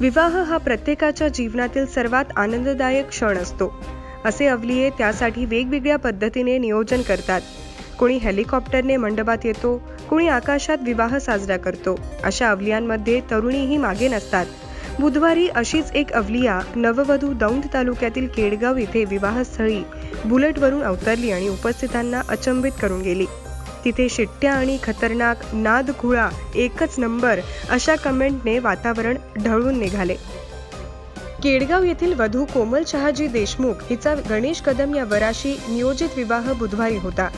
विवाह हा प्रत्येकाच्या जीवनातील सर्वात आनंददायक क्षण असतो. असे अवलिये त्यासाठी वेगवेगळ्या पद्धतीने नियोजन करतात. कोणी हेलिकॉप्टरने मंडपात येतो कोणी आकाशात विवाह साजरा करतो. अशा अवलियांमध्ये तरुणीही मागे नसतात. बुधवारी अशीच एक अवलिया नववधू दौंड तालुक्यातील केडगाव येथे विवाहस्थळी बुलेटवरून अवतरली आणि उपस्थितांना अचंबित करून गेली. तिथे शिट्ट्या आणि खतरनाक नाद खुळा एकच नंबर अशा कमेंटने वातावरण ढळून निघाले. केडगाव येथील वधू कोमल शहाजी देशमुख हिचा गणेश कदम या वराशी नियोजित विवाह बुधवारी होता.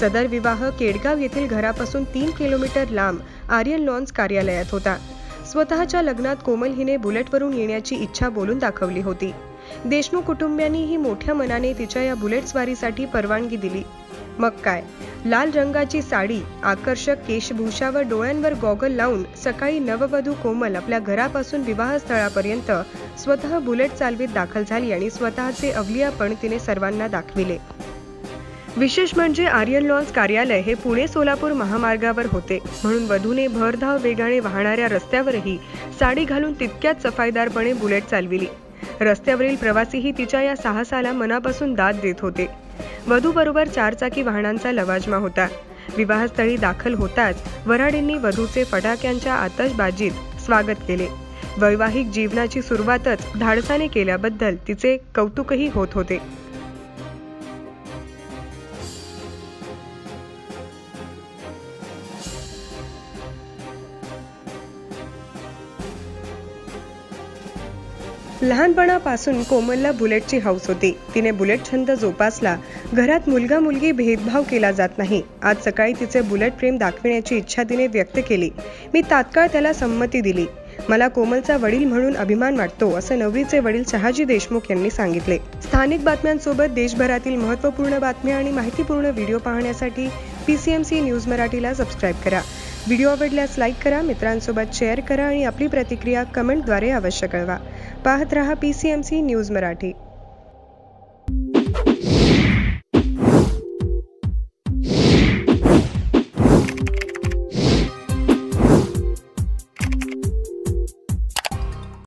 सदर विवाह केडगाव येथील घरापासून तीन किलोमीटर लांब आर्यन लॉन्स कार्यालयात होता. स्वतःच्या लग्नात कोमल हिने बुलेटवरून येण्याची इच्छा बोलून दाखवली होती. देशमुख कुटुंबियांनीही मोठ्या मनाने तिच्या या बुलेट स्वारीसाठी परवानगी दिली. मग काय? लाल रंगाची साडी आकर्षक केशभूषा व डोळ्यांवर गॉगल लावून सकाळी नववधू कोमल आपल्या घरापासून विवाहस्थळापर्यंत स्वतः बुलेट चालवीत दाखल झाली आणि स्वतःचे अवलियापण तिने सर्वांना दाखविले. विशेष म्हणजे आर्यन लॉन्स कार्यालय हे पुणे सोलापूर महामार्गावर होते. म्हणून वधूने भरधाव वेगाने वाहणाऱ्या रस्त्यावरही साडी घालून तितक्याच सफाईदारपणे बुलेट चालविली. रस्त्यावरील प्रवासीही तिच्या या साहसाला मनापासून दाद देत होते. वधूबरोबर चारचाकी वाहनांचा लवाजमा होता. विवाहस्थळी दाखल होताच वराडींनी वधूचे फटाक्यांच्या आतषबाजीत स्वागत केले. वैवाहिक जीवनाची सुरुवातच धाडसाने केल्याबद्दल तिचे कौतुकही होत होते. लहानपणापासून कोमलला बुलेटची हौस होती. तिने बुलेट छंद जोपासला. घरात मुलगा मुलगी भेदभाव केला जात नाही. आज सकाळी तिचे बुलेट प्रेम दाखविण्याची इच्छा तिने व्यक्त केली. मी तात्काळ त्याला संमती दिली. मला कोमलचा वडील म्हणून अभिमान वाटतो असं नवरीचे वडील शहाजी देशमुख यांनी सांगितले. स्थानिक बातम्यांसोबत देशभरातील महत्त्वपूर्ण बातम्या आणि माहितीपूर्ण व्हिडिओ पाहण्यासाठी पीसीएमसी न्यूज मराठीला सबस्क्राईब करा. व्हिडिओ आवडल्यास लाईक करा मित्रांसोबत शेअर करा आणि आपली प्रतिक्रिया कमेंटद्वारे अवश्य कळवा. पाहत रहा सी न्यूज मराठी.